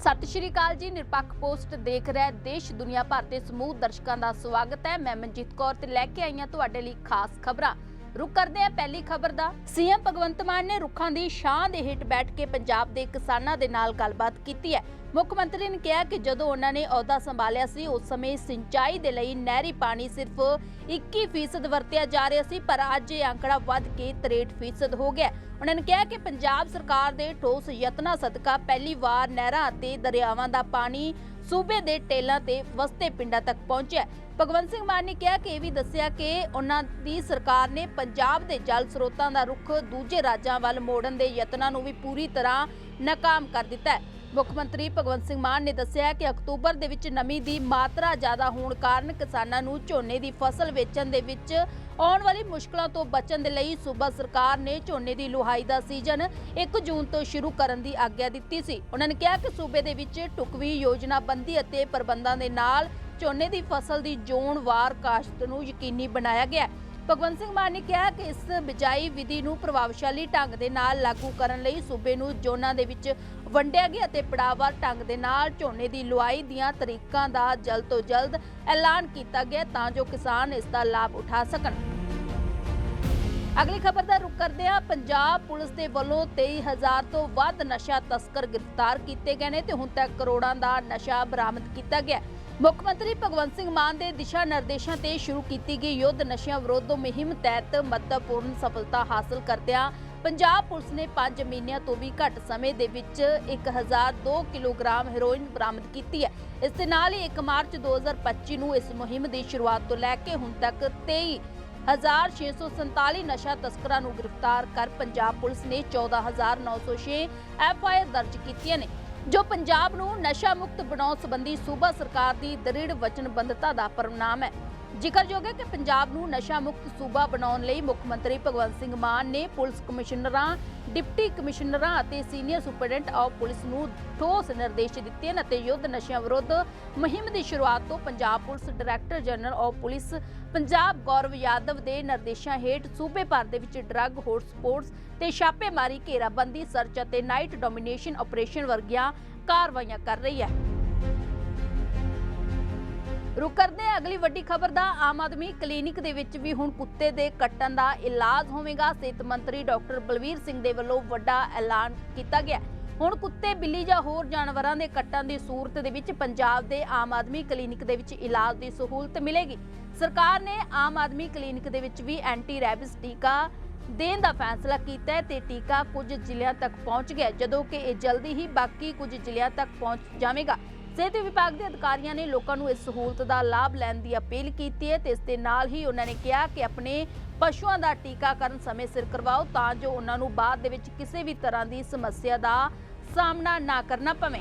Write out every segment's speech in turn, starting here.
ਸਤਿ ਸ਼੍ਰੀ ਅਕਾਲ ਜੀ, ਨਿਰਪੱਖ ਪੋਸਟ ਦੇਖ ਰਿਹਾ ਦੇਸ਼, ਦੁਨੀਆ ਭਰ ਦੇ ਸਮੂਹ ਦਰਸ਼ਕਾਂ ਦਾ ਸਵਾਗਤ ਹੈ। ਮੈਂ ਮਨਜੀਤ ਕੌਰ ਤੇ ਲੈ ਕੇ ਆਈਆਂ ਤੁਹਾਡੇ ਲਈ ਖਾਸ ਖਬਰਾਂ। ਰੁਕ ਕਰਦੇ ਹਾਂ ਪਹਿਲੀ ਖਬਰ ਦਾ। ਸੀਐਮ ਭਗਵੰਤ ਮਾਨ ਨੇ ਰੁੱਖਾਂ ਦੀ ਛਾਂ ਦੇ ਹੇਠ ਬੈਠ ਕੇ ਪੰਜਾਬ ਦੇ ਕਿਸਾਨਾਂ ਦੇ ਨਾਲ ਗੱਲਬਾਤ ਕੀਤੀ ਹੈ। ਮੁੱਖ ਮੰਤਰੀ ਨੇ ਕਿਹਾ ਕਿ ਜਦੋਂ ਉਹਨਾਂ ਨੇ ਅਹੁਦਾ ਸੰਭਾਲਿਆ ਸੀ, ਉਸ ਸਮੇਂ ਸਿੰਚਾਈ ਦੇ ਲਈ ਨਹਿਰੀ ਪਾਣੀ ਸਿਰਫ 21% ਵਰਤਿਆ ਜਾ ਰਿਹਾ ਸੀ, ਪਰ ਅੱਜ ਇਹ ਅੰਕੜਾ ਵੱਧ ਕੇ 63% ਹੋ ਗਿਆ ਉਹਨਾਂ ਨੇ ਕਿਹਾ ਕਿ ਪੰਜਾਬ ਸਰਕਾਰ ਦੇ ਠੋਸ ਯਤਨਾਂ ਸਦਕਾ ਪਹਿਲੀ ਵਾਰ ਨਹਿਰਾਂ ਅਤੇ ਦਰਿਆਵਾਂ ਦਾ ਪਾਣੀ ਸੂਬੇ ਦੇ ਟੇਲਾਂ ਤੇ ਵਸਤੇ ਪਿੰਡਾਂ ਤੱਕ ਪਹੁੰਚਿਆ ਭਗਵੰਤ ਸਿੰਘ ਮਾਨ ਨੇ ਕਿਹਾ ਕਿ ਇਹ ਵੀ ਦੱਸਿਆ ਕਿ ਉਹਨਾਂ ਦੀ ਸਰਕਾਰ ਨੇ ਪੰਜਾਬ ਦੇ ਜਲ ਸਰੋਤਾਂ ਦਾ ਰੁਖ ਦੂਜੇ ਰਾਜਾਂ ਵੱਲ ਮੋੜਨ ਦੇ ਯਤਨਾਂ ਨੂੰ ਵੀ ਪੂਰੀ ਤਰ੍ਹਾਂ ਨਾਕਾਮ ਕਰ ਦਿੱਤਾ ਹੈ। ਮੁੱਖ ਮੰਤਰੀ ਭਗਵੰਤ ਸਿੰਘ ਮਾਨ ਨੇ ਦੱਸਿਆ ਕਿ ਅਕਤੂਬਰ ਦੇ ਵਿੱਚ ਨਮੀ ਦੀ ਮਾਤਰਾ ਜ਼ਿਆਦਾ ਹੋਣ ਕਾਰਨ ਕਿਸਾਨਾਂ ਨੂੰ ਝੋਨੇ ਦੀ ਫਸਲ ਵੇਚਣ ਦੇ ਵਿੱਚ ਆਉਣ ਵਾਲੀ ਮੁਸ਼ਕਲਾਂ ਤੋਂ ਬਚਣ ਦੇ ਲਈ ਸੂਬਾ ਸਰਕਾਰ ਨੇ ਝੋਨੇ ਦੀ ਲੁਹਾਈ ਦਾ ਸੀਜ਼ਨ 1 ਜੂਨ ਤੋਂ ਸ਼ੁਰੂ ਕਰਨ ਦੀ ਆਗਿਆ ਦਿੱਤੀ ਸੀ। ਉਹਨਾਂ ਨੇ ਕਿਹਾ ਕਿ ਸੂਬੇ ਦੇ ਵਿੱਚ ਟੁਕਵੀ ਯੋਜਨਾਬੰਦੀ ਅਤੇ ਪ੍ਰਬੰਧਾਂ ਦੇ ਨਾਲ ਝੋਨੇ ਦੀ ਫਸਲ ਦੀ ਜ਼ੋਨਵਾਰ ਕਾਸ਼ਤ ਨੂੰ ਯਕੀਨੀ ਬਣਾਇਆ ਗਿਆ ਹੈ। ਭਗਵੰਤ ਸਿੰਘ ਮਾਨ ਨੇ ਕਿਹਾ ਕਿ ਇਸ ਬਿਜਾਈ ਵਿਧੀ ਨੂੰ ਪ੍ਰਭਾਵਸ਼ਾਲੀ ਢੰਗ ਦੇ ਨਾਲ ਲਾਗੂ ਕਰਨ ਲਈ ਸੂਬੇ ਨੂੰ ਜ਼ੋਨਾਂ ਦੇ ਵਿੱਚ ਵੰਡਿਆ ਗਿਆ ਅਤੇ ਪੜਾਵਾਰ ਢੰਗ ਦੇ ਨਾਲ ਝੋਨੇ ਦੀ ਲੁਆਈ ਦੀਆਂ ਤਰੀਕਾਂ ਦਾ ਜਲਦ ਤੋਂ ਜਲਦ ਐਲਾਨ ਕੀਤਾ ਗਿਆ ਤਾਂ ਜੋ ਕਿਸਾਨ ਇਸ ਦਾ ਲਾਭ ਉਠਾ ਸਕਣ ਅਗਲੀ ਖਬਰ ਦਾ ਰੁਕ ਕਰਦੇ ਹਾਂ ਪੰਜਾਬ ਪੁਲਿਸ ਦੇ ਵੱਲੋਂ 23000 ਤੋਂ ਵੱਧ ਨਸ਼ਾ ਤਸਕਰ ਗ੍ਰਿਫਤਾਰ ਕੀਤੇ ਗਏ ਨੇ ਤੇ ਹੁਣ ਤੱਕ ਕਰੋੜਾਂ ਦਾ ਨਸ਼ਾ ਬਰਾਮਦ ਕੀਤਾ ਗਿਆ ਹੈ। ਮੁੱਖ ਮੰਤਰੀ ਭਗਵੰਤ ਸਿੰਘ ਮਾਨ ਦੇ ਦਿਸ਼ਾ ਨਿਰਦੇਸ਼ਾਂ ਤੇ ਸ਼ੁਰੂ ਕੀਤੀ ਗਈ ਯੁੱਧ ਨਸ਼ਿਆਂ ਵਿਰੁੱਧ ਮੁਹਿੰਮ ਤਹਿਤ ਮਹੱਤਵਪੂਰਨ ਸਫਲਤਾ ਹਾਸਲ ਕਰਦਿਆਂ ਪੰਜਾਬ ਪੁਲਿਸ ਨੇ 5 ਮਹੀਨਿਆਂ ਤੋਂ ਵੀ ਘੱਟ ਸਮੇਂ ਦੇ ਵਿੱਚ 1002 ਕਿਲੋਗ੍ਰਾਮ ਹੈਰੋਇਨ ਬਰਾਮਦ ਕੀਤੀ ਹੈ। ਇਸ ਦੇ ਨਾਲ ਹੀ 1 ਮਾਰਚ 2025 ਨੂੰ ਇਸ ਮੁਹਿੰਮ ਦੀ ਸ਼ੁਰੂਆਤ ਤੋਂ ਲੈ ਕੇ ਹੁਣ ਤੱਕ 23 1647 ਨਸ਼ਾ ਤਸਕਰਾਂ ਨੂੰ ਗ੍ਰਿਫਤਾਰ ਕਰ ਪੰਜਾਬ ਪੁਲਿਸ ਨੇ 14906 ਐਫਆਈਆਰ ਦਰਜ ਕੀਤੀਆਂ ਨੇ। ਜੋ ਪੰਜਾਬ ਨੂੰ ਨਸ਼ਾ ਮੁਕਤ ਬਣਾਉਣ ਸੰਬੰਧੀ ਸੂਬਾ ਸਰਕਾਰ ਦੀ ਦ੍ਰਿੜ ਵਚਨਬੱਧਤਾ ਦਾ ਪਰਿਣਾਮ ਹੈ। ਜ਼ਿਕਰਯੋਗ ਹੈ ਕਿ ਪੰਜਾਬ ਨੂੰ ਨਸ਼ਾ ਮੁਕਤ ਸੂਬਾ ਬਣਾਉਣ ਲਈ ਮੁੱਖ ਮੰਤਰੀ ਭਗਵੰਤ ਸਿੰਘ ਮਾਨ ਨੇ ਪੁਲਿਸ ਕਮਿਸ਼ਨਰਾਂ, ਡਿਪਟੀ ਕਮਿਸ਼ਨਰਾਂ ਅਤੇ ਸੀਨੀਅਰ ਸੁਪਰਡੈਂਟ ਆਫ ਪੁਲਿਸ ਨੂੰ ਠੋਸ ਨਿਰਦੇਸ਼ ਦਿੱਤੇ ਹਨ ਅਤੇ ਯੁੱਧ ਨਸ਼ਿਆਂ ਵਿਰੁੱਧ ਮੁਹਿੰਮ ਦੀ ਸ਼ੁਰੂਆਤ ਤੋਂ Punjab police director general of police Punjab Gaurav Yadav ਦੇ ਨਿਰਦੇਸ਼ਾਂ ਹੇਠ ਸੂਬੇ ਭਰ ਦੇ ਵਿੱਚ ਡਰੱਗ, ਹੌਟਸਪੌਟਸ ਤੇ ਛਾਪੇਮਾਰੀ, ਘੇਰਾਬੰਦੀ, ਸਰਚ ਅਤੇ ਨਾਈਟ ਡੋਮੀਨੇਸ਼ਨ ਆਪਰੇਸ਼ਨ ਵਰਗੀਆਂ ਕਾਰਵਾਈਆਂ ਕਰ ਰਹੀ ਹੈ। ਰੁਕ ਕਰਦੇ ਅਗਲੀ ਵੱਡੀ ਖਬਰ ਦਾ ਆਮ ਆਦਮੀ ਕਲੀਨਿਕ ਦੇ ਵਿੱਚ ਵੀ ਹੁਣ ਕੁੱਤੇ ਦੇ ਕੱਟਣ ਦਾ ਇਲਾਜ ਹੋਵੇਗਾ। ਸਿਹਤ ਮੰਤਰੀ ਡਾਕਟਰ ਬਲਵੀਰ ਸਿੰਘ ਦੇ ਵੱਲੋਂ ਵੱਡਾ ਐਲਾਨ ਕੀਤਾ ਗਿਆ। ਹੁਣ ਕੁੱਤੇ ਬਿੱਲੀ ਜਾਂ ਹੋਰ ਜਾਨਵਰਾਂ ਦੇ ਕੱਟਣ ਦੀ ਸੂਰਤ ਦੇ ਵਿੱਚ ਪੰਜਾਬ ਦੇ ਆਮ ਆਦਮੀ ਕਲੀਨਿਕ ਦੇ ਵਿੱਚ ਇਲਾਜ ਦੀ ਸਹੂਲਤ ਮਿਲੇਗੀ। ਸਰਕਾਰ ਨੇ ਆਮ ਆਦਮੀ ਕਲੀਨਿਕ ਦੇ ਵਿੱਚ ਵੀ ਐਂਟੀ ਰੈਬਿਸ ਟੀਕਾ ਦੇਣ ਦਾ ਫੈਸਲਾ ਕੀਤਾ ਹੈ ਤੇ ਟੀਕਾ ਕੁਝ ਜ਼ਿਲ੍ਹਿਆਂ ਤੱਕ ਪਹੁੰਚ ਗਿਆ ਜਦੋਂ ਕਿ ਇਹ ਜਲਦੀ ਹੀ ਬਾਕੀ ਕੁਝ ਜ਼ਿਲ੍ਹਿਆਂ ਤੱਕ ਪਹੁੰਚ ਜਾਵੇਗਾ। ਸਿਹਤ ਵਿਭਾਗ ਦੇ ਅਧਿਕਾਰੀਆਂ ਨੇ ਲੋਕਾਂ ਨੂੰ ਇਸ ਸਹੂਲਤ ਦਾ ਲਾਭ ਲੈਣ ਦੀ ਅਪੀਲ ਕੀਤੀ ਹੈ ਤੇ ਇਸ ਦੇ ਨਾਲ ਹੀ ਉਹਨਾਂ ਨੇ ਕਿਹਾ ਕਿ ਆਪਣੇ ਪਸ਼ੂਆਂ ਦਾ ਟੀਕਾਕਰਨ ਸਮੇਂ ਸਿਰ ਕਰਵਾਓ ਤਾਂ ਜੋ ਉਹਨਾਂ ਨੂੰ ਬਾਅਦ ਦੇ ਵਿੱਚ ਕਿਸੇ ਵੀ ਤਰ੍ਹਾਂ ਦੀ ਸਮੱਸਿਆ ਦਾ ਸਾਹਮਣਾ ਨਾ ਕਰਨਾ ਪਵੇ।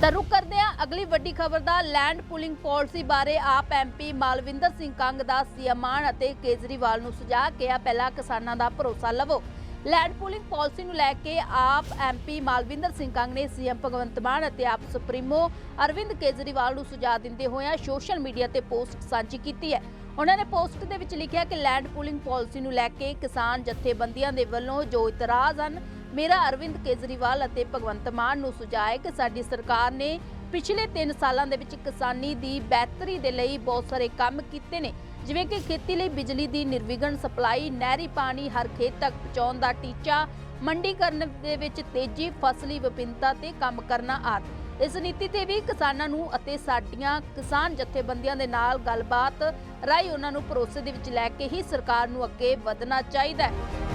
ਤਾਂ ਕਰਦੇ ਹਾਂ, ਅਗਲੀ ਵੱਡੀ ਖਬਰ ਦਾ ਲੈਂਡ ਪੂਲਿੰਗ ਪਾਲਿਸੀ ਬਾਰੇ ਆਪ ਐਮਪੀ ਮਾਲਵਿੰਦਰ ਸਿੰਘ ਕੰਗ ਦਾ ਸੀਐਮ ਅਤੇ ਕੇਜਰੀਵਾਲ ਨੂੰ ਸੁਝਾਅ ਕਿਹਾ, ਪਹਿਲਾਂ ਕਿਸਾਨਾਂ ਦਾ ਭਰੋਸਾ ਲਵੋ। ਲੈਂਡ ਪੂਲਿੰਗ ਪਾਲਿਸੀ ਨੂੰ ਲੈ ਕੇ ਆਪ ਐਮਪੀ ਮਾਲਵਿੰਦਰ ਸਿੰਘ ਕੰਗ ਨੇ ਸੀਐਮ ਭਗਵੰਤ ਮਾਨ ਅਤੇ ਆਪ ਸੁਪਰੀਮੋ ਅਰਵਿੰਦ ਕੇਜਰੀਵਾਲ ਨੂੰ ਸੁਝਾਅ ਦਿੰਦੇ ਹੋਇਆਂ ਸੋਸ਼ਲ ਮੀਡੀਆ ਤੇ ਪੋਸਟ ਸਾਂਝੀ ਕੀਤੀ ਹੈ। ਉਹਨਾਂ ਨੇ ਪੋਸਟ ਦੇ ਵਿੱਚ ਲਿਖਿਆ ਕਿ ਲੈਂਡ ਪੂਲਿੰਗ ਪਾਲਿਸੀ ਨੂੰ ਲੈ ਕੇ ਕਿਸਾਨ ਜਥੇਬੰਦੀਆਂ ਦੇ ਵੱਲੋਂ ਜੋ ਇਤਰਾਜ਼ ਹਨ, ਮੇਰਾ ਅਰਵਿੰਦ ਕੇਜਰੀਵਾਲ ਅਤੇ ਭਗਵੰਤ ਮਾਨ ਨੂੰ ਸੁਝਾਅ ਹੈ ਕਿ ਸਾਡੀ ਸਰਕਾਰ ਨੇ ਪਿਛਲੇ 3 ਸਾਲਾਂ ਦੇ ਵਿੱਚ ਕਿਸਾਨੀ ਦੀ ਬਿਹਤਰੀ ਦੇ ਲਈ ਬਹੁਤ ਸਾਰੇ ਕੰਮ ਕੀਤੇ ਨੇ। ਜਿਵੇਂ ਕਿ ਖੇਤੀ ਲਈ ਬਿਜਲੀ ਦੀ ਨਿਰਵਿਘਨ ਸਪਲਾਈ, ਨਹਿਰੀ ਪਾਣੀ ਹਰ ਖੇਤ ਤੱਕ ਪਹੁੰਚਾਉਣ ਦਾ ਟੀਚਾ, ਮੰਡੀਕਰਨ ਦੇ ਵਿੱਚ ਤੇਜ਼ੀ, ਫਸਲੀ ਵਿਭਿੰਨਤਾ ਤੇ ਕੰਮ ਕਰਨਾ ਆਦਿ। ਇਸ ਨੀਤੀ ਤੇ ਵੀ ਕਿਸਾਨਾਂ ਨੂੰ ਅਤੇ ਸਾਡੀਆਂ ਕਿਸਾਨ ਜਥੇਬੰਦੀਆਂ ਦੇ ਨਾਲ ਗੱਲਬਾਤ ਰਾਹੀਂ ਉਹਨਾਂ ਨੂੰ ਭਰੋਸੇ ਦੇ ਵਿੱਚ ਲੈ ਕੇ ਹੀ ਸਰਕਾਰ ਨੂੰ ਅੱਗੇ ਵਧਣਾ ਚਾਹੀਦਾ ਹੈ।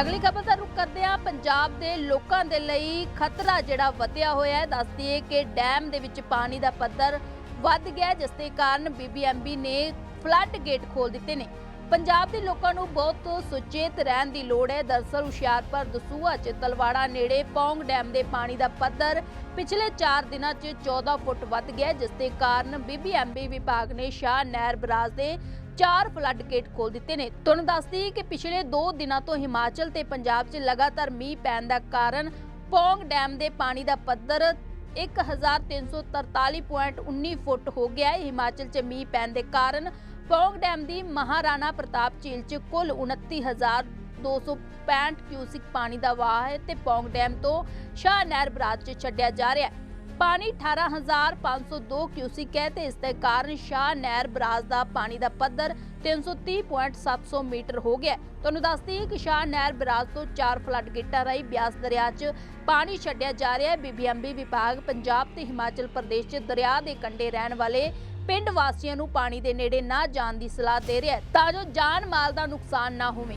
ਅਗਲੀ ਖਬਰ ਦਾ ਰੁਕ ਕਰਦੇ ਹਾਂ। ਪੰਜਾਬ ਦੇ ਲੋਕਾਂ ਦੇ ਲਈ ਖਤਰਾ ਜਿਹੜਾ ਵਧਿਆ ਹੋਇਆ ਹੈ। ਦੱਸ ਦਈਏ ਕਿ ਡੈਮ ਦੇ ਵਿੱਚ ਪਾਣੀ ਦਾ ਪੱਧਰ ਵੱਧ ਗਿਆ ਜਿਸ ਦੇ ਕਾਰਨ ਬੀਬੀਐਮਬੀ ਨੇ ਫਲੱਡ ਗੇਟ ਖੋਲ ਦਿੱਤੇ ਨੇ। ਪੰਜਾਬ ਦੇ ਲੋਕਾਂ ਨੂੰ ਬਹੁਤ ਸੁਚੇਤ ਰਹਿਣ ਦੀ ਲੋੜ ਹੈ। ਦਰਸਲ ਹੁਸ਼ਿਆਰਪੁਰ, ਦਸੂਹਾ ਚ ਤਲਵਾੜਾ ਨੇੜੇ ਪੌਂਗ ਡੈਮ ਦੇ ਪਾਣੀ ਦਾ ਪੱਧਰ ਪਿਛਲੇ 4 ਦਿਨਾਂ 'ਚ 14 ਫੁੱਟ ਵੱਧ ਗਿਆ ਜਿਸ ਦੇ ਕਾਰਨ ਬੀਬੀਐਮਬੀ ਵਿਭਾਗ ਨੇ ਸ਼ਾਹ ਨਹਿਰ ਬਰਾਜ ਦੇ ਚਾਰ ਫਲੱਡ ਗੇਟ ਖੋਲ ਦਿੱਤੇ ਨੇ। ਤੁਹਾਨੂੰ ਦੱਸਦੀ ਕਿ ਪਿਛਲੇ 2 ਦਿਨਾਂ ਤੋਂ ਹਿਮਾਚਲ ਤੇ ਪੰਜਾਬ 'ਚ ਲਗਾਤਾਰ ਮੀਂਹ ਪੈਣ ਦਾ ਕਾਰਨ ਪੌਂਗ ਡੈਮ ਦੇ ਪਾਣੀ ਦਾ ਪੱਧਰ 1343.19 ਫੁੱਟ ਹੋ ਗਿਆ ਹੈ। ਹਿਮਾਚਲ 'ਚ ਮੀਂਹ ਪੈਣ ਦੇ ਕਾਰਨ ਪੌਂਗ ਡੈਮ ਦੀ ਮਹਾਰਾਣਾ ਪ੍ਰਤਾਪ ਝੀਲ 'ਚ ਕੁੱਲ 29265 ਕਿਊਸਿਕ ਪਾਣੀ ਦਾ ਵਾਹ ਹੈ ਤੇ ਪੌਂਗ ਡੈਮ ਤੋਂ ਸ਼ਾਹ ਨਹਿਰ ਬਰਾਜ 'ਚ ਛੱਡਿਆ ਜਾ ਰਿਹਾ ਹੈ। ਪਾਣੀ 18502 ਕਿਊਸਿਕ ਹੈ ਤੇ ਇਸ ਦੇ ਕਾਰਨ ਸ਼ਾਹ ਨਹਿਰ ਬਰਾਜ ਦਾ ਪਾਣੀ ਦਾ ਪੱਧਰ 330.700 ਮੀਟਰ ਹੋ ਗਿਆ ਤੁਹਾਨੂੰ ਦੱਸਦੀ ਹੈ ਕਿ ਸ਼ਾਹ ਨਹਿਰ ਬਰਾਜ ਤੋਂ ਚਾਰ ਫਲੱਡ ਗੇਟਾਂ ਰਾਹੀਂ ਬਿਆਸ ਦਰਿਆ 'ਚ ਪਾਣੀ ਛੱਡਿਆ ਜਾ ਰਿਹਾ ਹੈ। ਬੀਬੀਐਮਬੀ ਵਿਭਾਗ ਪੰਜਾਬ ਤੇ ਹਿਮਾਚਲ ਪ੍ਰਦੇਸ਼ 'ਚ ਦਰਿਆ ਦੇ ਕੰਢੇ ਰਹਿਣ ਵਾਲੇ ਪਿੰਡ ਵਾਸੀਆਂ ਨੂੰ ਪਾਣੀ ਦੇ ਨੇੜੇ ਨਾ ਜਾਣ ਦੀ ਸਲਾਹ ਦੇ ਰਿਹਾ ਹੈ। ਤਾਂ ਜੋ ਜਾਨ ਮਾਲ ਦਾ ਨੁਕਸਾਨ ਨਾ ਹੋਵੇ।